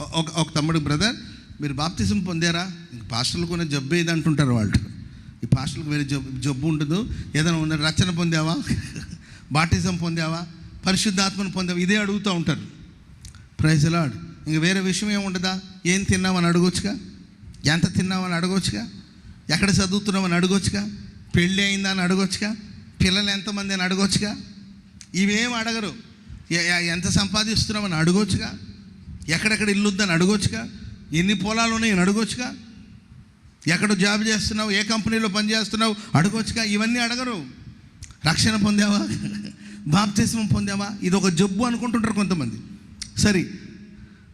ఒక ఒక తమ్ముడు బ్రదర్ మీరు బాప్తిజం పొందారా? ఇంక పాస్టర్లు కొన్ని జబ్బు ఏది అంటుంటారు వాళ్ళు. ఈ పాస్టర్లకు వేరే జబ్బు జబ్బు ఉండదు. ఏదైనా ఉన్న రచన పొందావా? బాప్టిజం పొందావా? పరిశుద్ధాత్మను పొందావా? ఇదే అడుగుతూ ఉంటారు. ప్రైజ్ లాడ్ ఇంక వేరే విషయం ఏమి ఉండదా? ఏం తిన్నామని అడగొచ్చుగా? ఎంత తిన్నామని అడగొచ్చుగా? ఎక్కడ చదువుతున్నామని అడగొచ్చుగా? పెళ్ళి అయిందా అని అడగొచ్చుగా? పిల్లలు ఎంతమంది అని అడగొచ్చుగా? ఇవేం అడగరు. ఎంత సంపాదిస్తున్నామని అడగొచ్చుగా? ఎక్కడెక్కడ ఇల్లు ఉందని అడగొచ్చుగా? ఎన్ని పొలాలు ఉన్నాయని అడగొచ్చుగా? ఎక్కడ జాబ్ చేస్తున్నావు? ఏ కంపెనీలో పనిచేస్తున్నావు? అడగొచ్చుగా? ఇవన్నీ అడగరు. రక్షణ పొందావా? బాప్తిస్మం పొందావా? ఇది ఒక జబ్బు అనుకుంటుంటారు కొంతమంది. సరే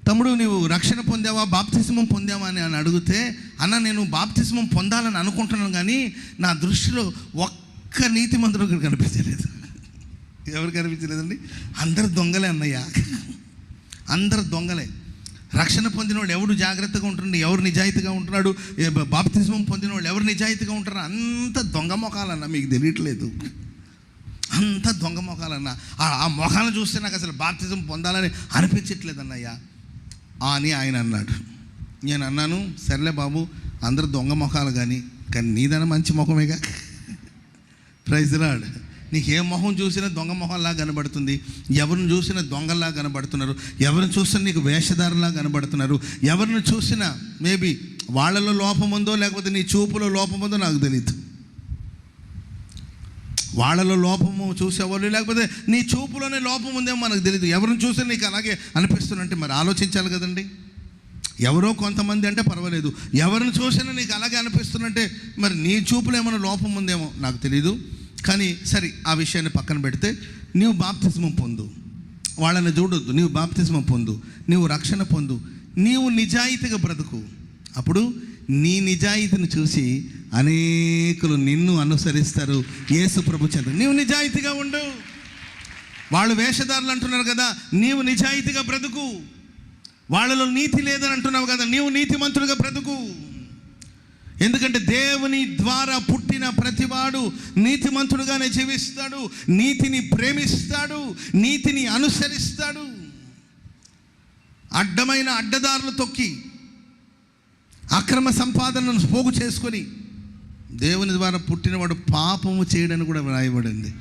తమ్ముడు నీవు రక్షణ పొందావా? బాప్తిస్మం పొందావా అని అని అడిగితే అన్న నేను బాప్తిస్మం పొందాలని అనుకుంటున్నాను కానీ నా దృష్టిలో ఒక్క నీతి మంత్రులు కనిపించలేదు? ఎవరు కనిపించలేదండి? అందరు దొంగలే అన్నయ్య. అందరు దొంగలే. రక్షణ పొందిన వాళ్ళు ఎవడు జాగ్రత్తగా ఉంటున్నాడు ఎవరు నిజాయితీగా ఉంటున్నాడు? బాప్తిజం బ- బాప్తిస్మం పొందిన వాళ్ళు ఎవరు నిజాయితీగా ఉంటారు అంత దొంగ మొఖాలన్న మీకు తెలియట్లేదు. అంత దొంగ మొఖాలన్న. ఆ- ఆ మొఖాలను చూస్తే నాకు అసలు బాప్తిజం పొందాలని అనిపించట్లేదన్నయ్యా. అని ఆయన అన్నాడు. నేను అన్నాను సర్లే బాబు అందరు దొంగ మొఖాలు కానీ కానీ నీదన మంచి ముఖమేగా? ప్రైజ్ రాడ్ నీకు ఏ మొహం చూసినా దొంగ మొహంలా కనబడుతుంది. ఎవరిని చూసినా దొంగలా కనబడుతున్నారు. ఎవరిని చూసినా నీకు వేషధారలా కనబడుతున్నారు. ఎవరిని చూసినా మేబీ వాళ్ళలో లోపం ఉందో లేకపోతే నీ చూపులో లోపం ఉందో నాకు తెలియదు వాళ్ళలో లోపము చూసేవాళ్ళు లేకపోతే నీ చూపులోనే లోపం ఉందేమో మనకు తెలియదు ఎవరిని చూసినా నీకు అలాగే అనిపిస్తున్నంటే మరి ఆలోచించాలి కదండి. ఎవరో కొంతమంది అంటే పర్వాలేదు. ఎవరిని చూసినా నీకు అలాగే అనిపిస్తున్నంటే మరి నీ చూపులో ఏమైనా లోపం ఉందేమో నాకు తెలీదు. కానీ సరే ఆ విషయాన్ని పక్కన పెడితే నీవు బాప్తిస్మం పొందు. వాళ్ళని చూడొద్దు. నీవు బాప్తిస్మం పొందు. నీవు రక్షణ పొందు. నీవు నిజాయితీగా బ్రతుకు. అప్పుడు నీ నిజాయితీని చూసి అనేకులు నిన్ను అనుసరిస్తారు. యేసు ప్రభు చెంత. నీవు నిజాయితీగా ఉండు. వాళ్ళు వేషధారులు అంటున్నారు కదా నీవు నిజాయితీగా బ్రతుకు. వాళ్ళలో నీతి లేదని అంటున్నావు కదా నీవు నీతిమంతుడిగా బ్రతుకు. ఎందుకంటే దేవుని ద్వారా పుట్టిన ప్రతివాడు నీతిమంతుడుగానే జీవిస్తాడు నీతిని ప్రేమిస్తాడు నీతిని అనుసరిస్తాడు. అడ్డమైన అడ్డదారులు తొక్కి అక్రమ సంపాదనను పోగు చేసుకొని దేవుని ద్వారా పుట్టినవాడు పాపము చేయడని కూడా వ్రాయబడింది